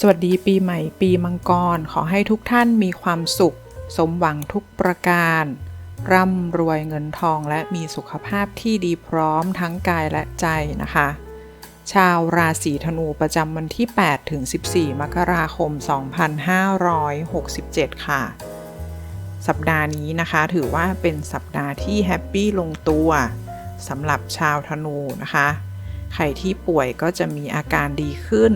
สวัสดีปีใหม่ปีมังกร ขอให้ทุกท่านมีความสุข สมหวังทุกประการ ร่ำรวยเงินทองและมีสุขภาพที่ดีพร้อมทั้งกายและใจนะคะ ชาวราศีธนูประจำวันที่ 8 ถึง 14 มกราคม 2567 ค่ะ สัปดาห์นี้นะคะ ถือว่าเป็นสัปดาห์ที่แฮปปี้ลงตัวสำหรับชาวธนูนะคะ ใครที่ป่วยก็จะมีอาการดีขึ้น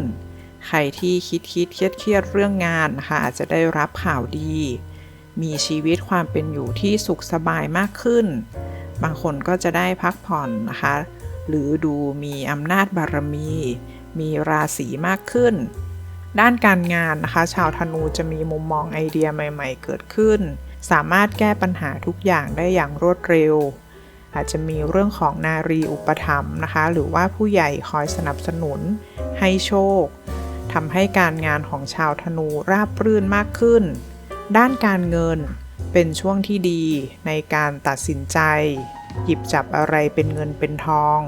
ใครที่คิดคิดเครียดเครียดเรื่องงานนะคะอาจจะได้รับข่าวดี มีชีวิตความเป็นอยู่ที่สุขสบายมากขึ้น บางคนก็จะได้พักผ่อนนะคะ หรือดูมีอำนาจบารมี มีราศีมากขึ้น ด้านการงานนะคะ ชาวธนูจะมีมุมมองไอเดียใหม่ ๆ เกิดขึ้น สามารถแก้ปัญหาทุกอย่างได้อย่างรวดเร็วอาจจะมีเรื่องของนารีอุปถัมภ์นะคะ หรือว่าผู้ใหญ่คอยสนับสนุนให้โชค ทำให้การงานของชาวธนูราบรื่นมากขึ้น ด้านการเงินเป็นช่วงที่ดีในการตัดสินใจ หยิบจับอะไรเป็นเงินเป็นทอง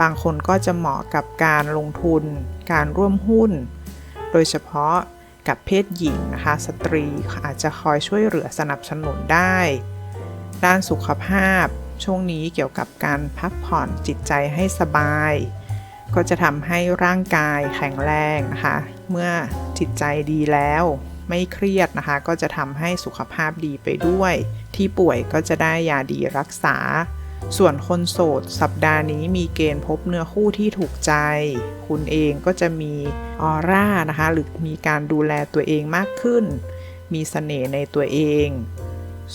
บางคนก็จะเหมาะกับการลงทุน การร่วมหุ้น โดยเฉพาะกับเพศหญิงนะคะสตรีอาจจะคอยช่วยเหลือสนับสนุนได้ ด้านสุขภาพช่วงนี้เกี่ยวกับการพักผ่อนจิตใจให้สบาย ก็จะทำให้ร่างกายแข็งแรงนะคะ เมื่อจิตใจดีแล้วไม่เครียดนะคะ ก็จะทำให้สุขภาพดีไปด้วย ที่ป่วยก็จะได้ยาดีรักษา ส่วนคนโสด สัปดาห์นี้มีเกณฑ์พบเนื้อคู่ที่ถูกใจ คุณเองก็จะมีออร่านะคะ หรือมีการดูแลตัวเองมากขึ้น มีเสน่ห์ในตัวเอง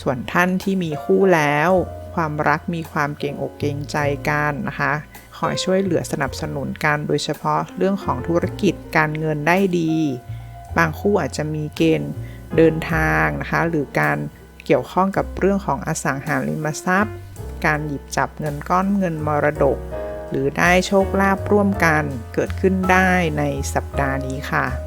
ส่วนท่านที่มีคู่แล้ว ความรักมีความเก่งอกเก่งใจกันนะคะ คอยช่วยเหลือสนับสนุนกัน โดยเฉพาะเรื่องของธุรกิจการเงินได้ดี บางคู่อาจจะมีเกณฑ์เดินทางนะคะหรือการเกี่ยวข้องกับเรื่องของอสังหาริมทรัพย์ การหยิบจับเงินก้อนเงินมรดก หรือได้โชคลาภร่วมกันเกิดขึ้นได้ในสัปดาห์นี้ค่ะ